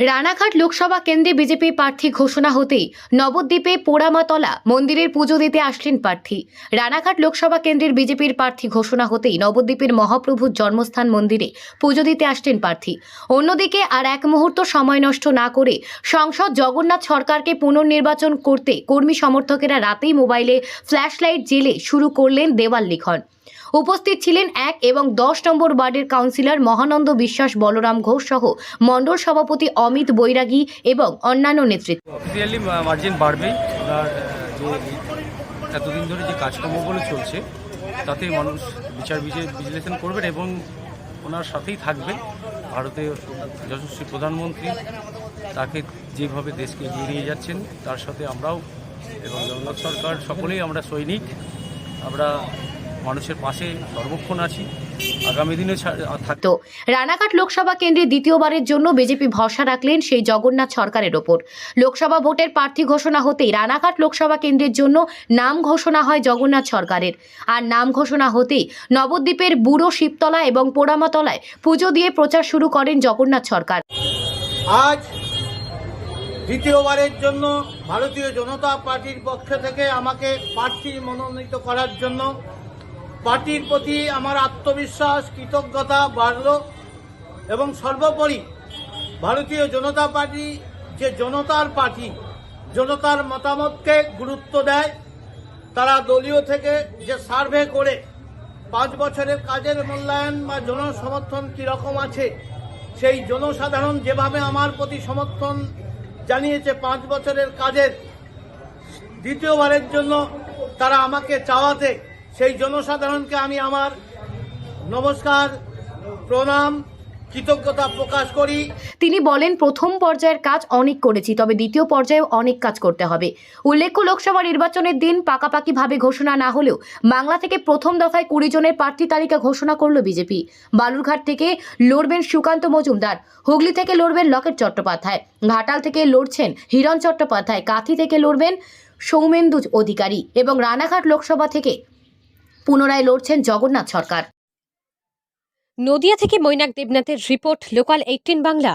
রানাঘাট লোকসভা কেন্দ্রে বিজেপি প্রার্থী ঘোষণা হতেই নবদ্বীপে পোড়ামাতলা মন্দিরের পুজো দিতে আসলেন প্রার্থী। রানাঘাট লোকসভা কেন্দ্রের বিজেপির প্রার্থী ঘোষণা হতেই নবদ্বীপের মহাপ্রভুর জন্মস্থান মন্দিরে পুজো দিতে আসলেন প্রার্থী। অন্যদিকে আর এক মুহূর্ত সময় নষ্ট না করে সংসদ জগন্নাথ সরকারকে পুনর্নির্বাচন করতে কর্মী সমর্থকেরা রাতেই মোবাইলে ফ্ল্যাশ লাইট জেলে শুরু করলেন দেওয়াল লিখন। উপস্থিত ছিলেন এক এবং দশ নম্বর ওয়ার্ডের কাউন্সিলর মহানন্দ বিশ্বাস বলরাম ঘোষ সহ মণ্ডল সভাপতি অমিত বৈরাগী এবং অন্যান্য নেতৃত্ব। যে এতদিন ধরে যে কাজকর্মগুলো চলছে, তাতে মানুষ বিচার বিশ্লেষণ করবেন এবং ওনার সাথেই থাকবেন। ভারতের যশস্বী প্রধানমন্ত্রী তাকে যেভাবে দেশকে এগিয়ে নিয়ে যাচ্ছেন, তার সাথে আমরাও এবং জগন্নাথ সরকার সকলেই আমরা সৈনিক। আমরা মানুষের পাশে সর্বক্ষণ আছি। আগামী দিনে তো রানাঘাট লোকসভা কেন্দ্রে দ্বিতীয়বারের জন্য বিজেপি ভরসা রাখলেন সেই জগন্নাথ সরকারের ওপর। লোকসভা ভোটের প্রার্থী ঘোষণা হতেই রানাঘাট লোকসভা কেন্দ্রের জন্য নাম ঘোষণা হয় জগন্নাথ সরকারের। আর নাম ঘোষণা হতেই নবদ্বীপের বুড়ো শিবতলা এবং পোড়ামাতলায় পুজো দিয়ে প্রচার শুরু করেন জগন্নাথ সরকার। আজ দ্বিতীয়বারের জন্য ভারতীয় জনতা পার্টির পক্ষ থেকে আমাকে প্রার্থী মনোনীত করার জন্য পার্টির প্রতি আমার আত্মবিশ্বাস, কৃতজ্ঞতা বাড়ল এবং সর্বোপরি ভারতীয় জনতা পার্টি, যে জনতার পার্টি, জনতার মতামতকে গুরুত্ব দেয়, তারা দলীয় থেকে যে সার্ভে করে পাঁচ বছরের কাজের মূল্যায়ন বা জনসমর্থন কীরকম আছে, সেই জনসাধারণ যেভাবে আমার প্রতি সমর্থন জানিয়েছে পাঁচ বছরের কাজের, দ্বিতীয়বারের জন্য তারা আমাকে চাওয়াতে সেই জনসাধারণকে আমি আমার নমস্কার, প্রণাম, কৃতজ্ঞতা প্রকাশ করি। তিনি বলেন, প্রথম পর্যায়ের কাজ অনেক করেছি, তবে দ্বিতীয় পর্যায়েও অনেক কাজ করতে হবে। উল্লেখ্য, লোকসভা নির্বাচনের দিন পাকাপাকিভাবে ঘোষণা না হলেও বাংলা থেকে প্রথম দফায় কুড়ি জনের প্রার্থী তালিকা ঘোষণা করল বিজেপি। বালুরঘাট থেকে লড়বেন সুকান্ত মজুমদার, হুগলি থেকে লড়বেন লকেট চট্টোপাধ্যায়, ঘাটাল থেকে লড়ছেন হিরণ চট্টোপাধ্যায়, কাথি থেকে লড়বেন সৌমেন্দু অধিকারী এবং রানাঘাট লোকসভা থেকে পুনরায় লড়ছেন জগন্নাথ সরকার। নদিয়া থেকে মৈনাক দেবনাথের রিপোর্ট লোকাল এইটিন বাংলা।